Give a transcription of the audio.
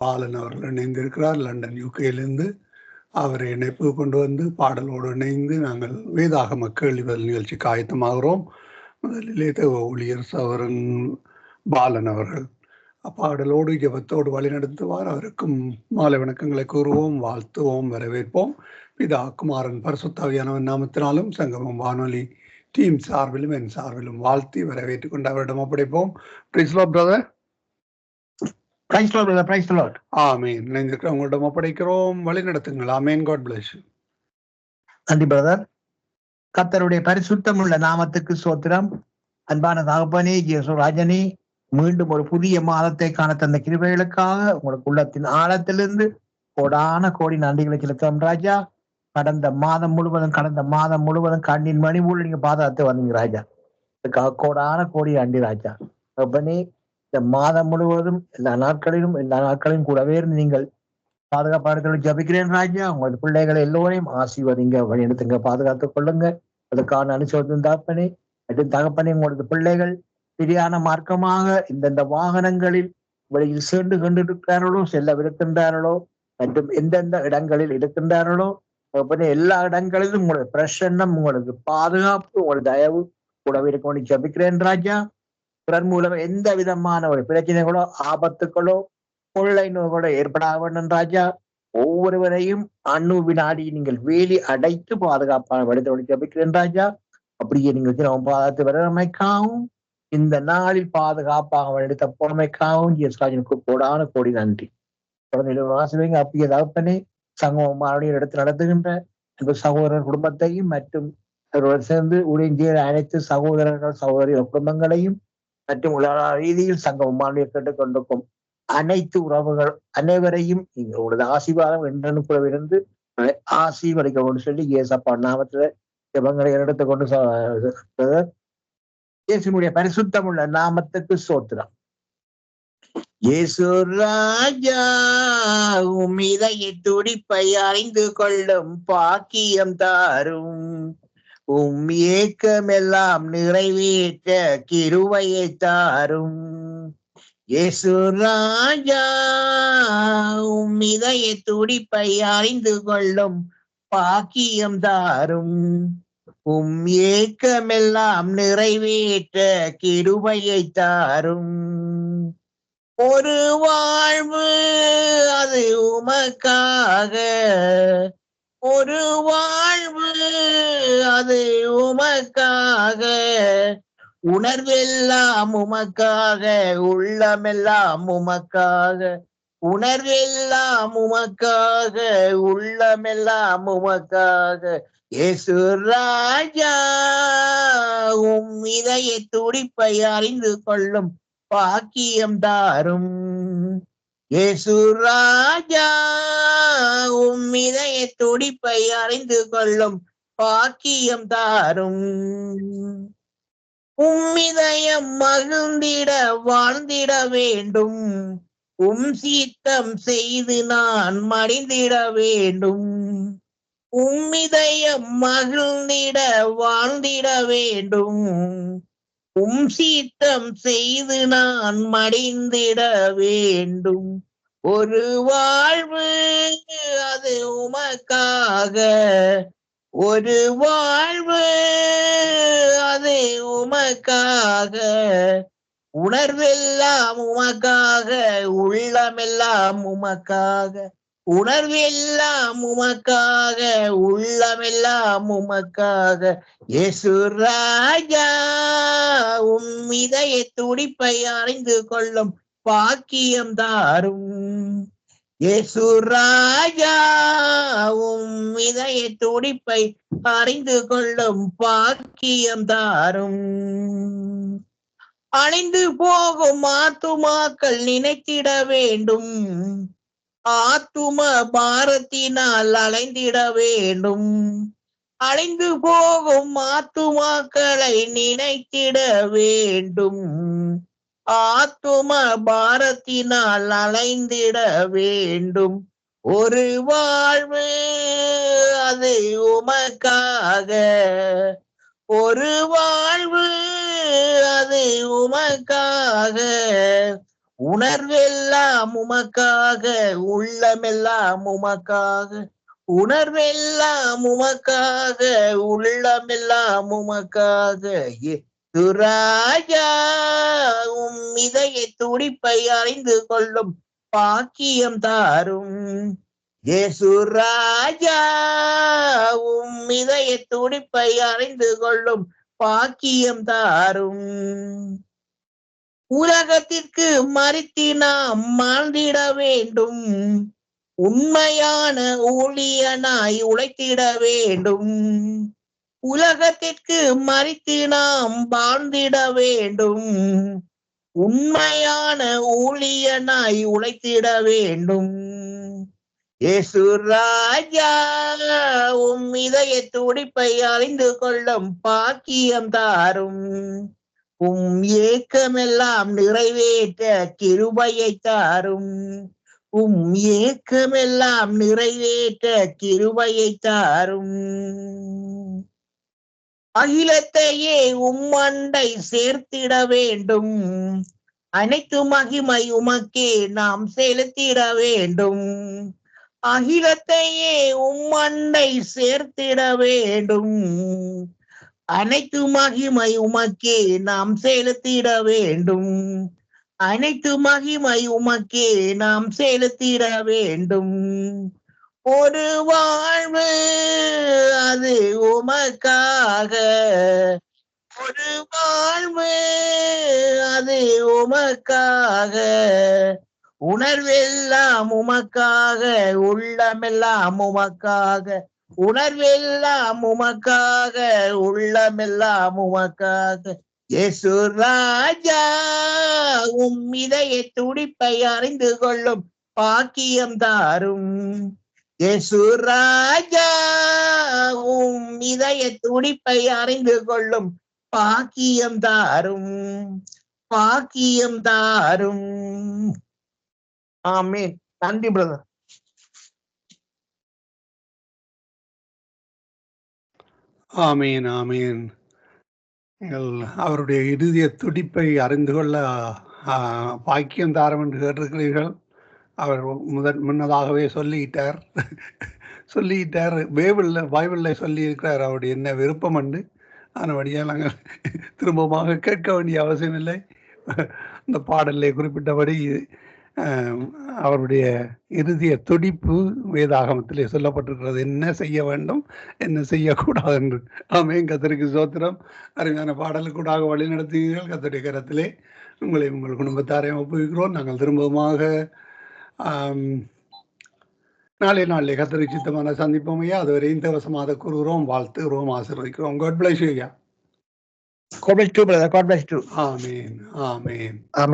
பாலன் அவர்கள் இணைந்திருக்கிறார் லண்டன் யூகேலிருந்து அவரை இணைப்பு கொண்டு வந்து பாடலோடு இணைந்து நாங்கள் வேதாகம கேள்வி பதில் நிகழ்ச்சிக்கு ஆயத்தமாகிறோம். முதலிலே தேவ ஊழியர் சவரன் பாலன் அவர்கள் பாடலோடு ஜபத்தோடு வழிநடத்துவார் அவருக்கும் மாலை வணக்கங்களை கூறுவோம் வாழ்த்துவோம் வரவேற்போம். பிதா குமாரன் பரிசுத்தாவியானவன் நாமத்தினாலும் சங்கமம் வானொலி டீம் சார்பிலும் என் சார்பிலும் வாழ்த்தி வரவேற்றுக் கொண்டு அவரிடம் ஒப்படைப்போம். பிரிஸ்லோ brother praise lord praise lord ஆமீன் இணைந்திருக்கிற உங்களிடம் ஒப்படைக்கிறோம் வழி நடத்துங்கள் ஆமேன் காட் பிளஸ் நன்றி பிரதர் கர்த்தருடைய பரிசுத்தம் உள்ள நாமத்துக்கு சோத்திரம். அன்பான தகப்பனே ஜேசு ராஜனே மீண்டும் ஒரு புதிய மாதத்தை காண தந்த கிருபைகளுக்காக உங்களுக்கு உள்ளத்தின் ஆழத்திலிருந்து கோடான கோடி நன்றிகளை செலுத்தோம் ராஜா. கடந்த மாதம் முழுவதும் கடந்த மாதம் முழுவதும் கண்ணின் மணி போல நீங்க பாதுகாத்து வந்தீங்க ராஜா. கோடான கோடி நன்றி ராஜா. தகப்பனே இந்த மாதம் முழுவதும் எல்லா நாட்களிலும் எல்லா நாட்களையும் கூடவே இருந்து நீங்கள் பாதுகாப்பாளர்களை ஜபிக்கிறேன் ராஜா. உங்களது பிள்ளைகளை எல்லோரையும் ஆசீர்வதிங்க வழிநடத்துங்க பாதுகாத்துக் கொள்ளுங்க. அதுக்கான அனுசோதம் தகப்பனே மற்றும் தகப்பனே உங்களது பிள்ளைகள் சரியான மார்க்கமாக இந்தந்த வாகனங்களில் வழியில் சேர்ந்து கொண்டிருக்கிறார்களோ செல்லவிருக்கின்றார்களோ மற்றும் எந்தெந்த இடங்களில் இருக்கின்றார்களோ தகப்பனே எல்லா இடங்களிலும் உங்களது பிரசன்னம் உங்களது பாதுகாப்பு உங்களது தயவு கூடவே இருக்க ஜபிக்கிறேன் ராஜா. பிறர் மூலம் எந்த விதமான ஒரு பிரச்சனைகளோ ஆபத்துகளோ கொள்ளை நோய்களோ ஏற்படாத வேண்டும் ராஜா. ஒவ்வொருவரையும் அணு வினாடி நீங்கள் வேலி அடைத்து பாதுகாப்பான வழித்தோடு ஜபிக்கிறேன் ராஜா. அப்படியே நீங்கள் தினம் பாதுகாத்து வரமைக்காவும். இந்த நாளில் பாதுகாப்பாக வழித்த போனமைக்காகவும் ஜிஎஸ்ராஜனுக்கு கோடான கோடி நன்றி. தொடர்ந்து வாசவங்க அப்படியே தகப்பனே சங்கமாருடைய எடுத்து நடத்துகின்ற அன்பு சகோதரர் குடும்பத்தையும் மற்றும் சேர்ந்து உடைய அனைத்து சகோதரர்கள் சகோதரிகள் குடும்பங்களையும் மற்றும் உலக ரீதியில் சங்கம் மாநில கேட்டுக்கொண்டிருக்கும் அனைத்து உறவுகள் அனைவரையும் உங்களது ஆசீர்வாதம் என்றென்னு கூட இருந்து சொல்லி ஏசப்பா நாமத்துல ஜபங்களை எடுத்துக்கொண்டு இயேசுனுடைய பரிசுத்தம் உள்ள நாமத்துக்கு சோத்திரம். இயேசு ராஜா உம் இதய துடிப்பை அறிந்து கொள்ளும் பாக்கியம் தாரும். உம் ஏக்கமெல்லாம் நிறைவேற்ற கிருவையை தாரும். இயேசு ராஜா உம் இதய துடிப்பை அறிந்து கொள்ளும் பாக்கியம் தாரும். உம் ஏக்கமெல்லாம் நிறைவேற்ற கிருபையை தாரும். ஒரு வாழ்வு அது உமக்காக. ஒரு வாழ்வு அது உமக்காக. உணர்வெல்லாம் உமக்காக உள்ளமெல்லாம் உமக்காக. உணர்வெல்லாம் உமக்காக உள்ளமெல்லாம் உமக்காக. இயேசு ராஜா உம் இதய துடிப்பை அறிந்து கொள்ளும் பாக்கியம் தாரும். இயேசு ராஜா உம் இதய துடிப்பை அறிந்து கொள்ளும் பாக்கியம் தாரும். உம்மிதயம் மகிழ்ந்திட வாழ்ந்திட வேண்டும். உம் சீத்தம் செய்து நான் மடிந்திட வேண்டும். உம்மிதயம் மகிழ்ந்திட வாழ்ந்திட வேண்டும். உம் சீத்தம் செய்து நான் மடிந்திட வேண்டும். ஒரு வாழ்வு அது உமக்காக. ஒரு வாழ்வு அது உமக்காக. உணர்வெல்லாம் உமக்காக உள்ளமெல்லாம் உமக்காக. உணர்வெல்லாம் உமக்காக உள்ளமெல்லாம் உமக்காக. இயேசு ராஜா உம் இதய துடிப்பை அறிந்து கொள்ளும் பாக்கியம் தாரும். இயேசு ராஜா உம் இதய துடிப்பை அறிந்து கொள்ளும் பாக்கியம் தாரும். அழிந்து போகும் ஆத்துமாக்கள் நினைத்திட வேண்டும். ஆத்தும பாரத்தினால் அலைந்திட வேண்டும். அழிந்து போகும் ஆத்துமாக்களை நினைத்திட வேண்டும். ஆத்தும பாரத்தினால் அலைந்திட வேண்டும். ஒரு வாழ்வு அது உமக்காக. ஒரு வாழ்வு அது உமக்காக. உணர்வெல்லாம் உமக்காக உள்ளமெல்லாம் உமக்காக. உணர்வெல்லாம் உமக்காக உள்ளமெல்லாம் உமக்காக. துராஜா உம் இதய துடிப்பை அறிந்து கொள்ளும் பாக்கியம் தாரும். இயேசு உம் இதய துடிப்பை அறிந்து கொள்ளும் பாக்கியம் தாரும். உலகத்திற்கு மறித்து நாம் மாழ்ந்திட வேண்டும். உண்மையான ஊழியனாய் உழைத்திட வேண்டும். உலகத்திற்கு மறித்து நாம் வாழ்ந்திட வேண்டும். உண்மையான ஊழியனாய் உழைத்திட வேண்டும். இயேசு ராஜா உம் இதய துடிப்பை அறிந்து கொள்ளும் பாக்கியம் தாரும். உம் ஏக்கமெல்லாம் நிறைவேற்ற கிருபையை தாரும். உம் ஏக்கமெல்லாம் நிறைவேற்ற கிருபையை தாரும். அகிலத்தையே உம்மண்டை சேர்த்திட வேண்டும். அனைத்து மகிமை உமக்கே நாம் செலுத்திட வேண்டும். அகிலத்தையே உம்மண்டை சேர்த்திட வேண்டும். அனைத்துமாகி மகிமை உமக்கே நாம் செலுத்திட வேண்டும். அனைத்துமாகி மகிமை உமக்கே நாம் செலுத்திட வேண்டும். ஒரு வாழ்வு அது உமக்காக. ஒரு வாழ்வு அது உமக்காக. உணர்வெல்லாம் உமக்காக உள்ளமெல்லாம் உமக்காக. உணர்வெல்லாம் உமக்காக உள்ளமெல்லாம் உமக்காக. இயேசு ராஜா உம் இதய துடிப்பை அறிந்து கொள்ளும் பாக்கியம் தாரும். இயேசு ராஜா உம் இதய துடிப்பை அறிந்து கொள்ளும் பாக்கியம் தாரும். பாக்கியம் தாரும். ஆமென். நன்றி பிரதர். ஆமீன் ஆமீன். எங்கள் அவருடைய இறுதிய துடிப்பை அறிந்து கொள்ள பாக்கியம் தாரம் என்று கேட்டிருக்கிறீர்கள். அவர் முதன் முன்னதாகவே சொல்லிட்டார். சொல்லிட்டார். பைபிளில் பைபிளில் சொல்லியிருக்கிறார். அவருடைய என்ன விருப்பம் என்று ஆனபடியாக நாங்கள் திரும்பமாக கேட்க வேண்டிய அவசியம் இல்லை இந்த பாடலிலே குறிப்பிட்டபடி அவருடைய இறுதிய துடிப்பு வேதாகமத்திலே சொல்லப்பட்டிருக்கிறது. என்ன செய்ய வேண்டும்? என்ன செய்யக்கூடாது என்று. ஆமேன். கத்தருக்கு சோத்திரம் அருமையான பாடலுக்கூடாக வழி நடத்துகிறீர்கள். கத்தருடைய கரத்திலே உங்களை உங்கள் குடும்பத்தாரையும் ஒப்புவிக்கிறோம். நாங்கள் திரும்பவுமாக ஆம், நாளை நாளிலே கத்தருக்கு சித்தமான சந்திப்போம் ஐயா. அதுவரையும் தேவசமாக கூறுகிறோம். வாழ்த்துகிறோம். ஆசீர்வதிக்கிறோம். Bless you ஐயா. God bless you, brother. God bless you. Amen. Amen. Amen.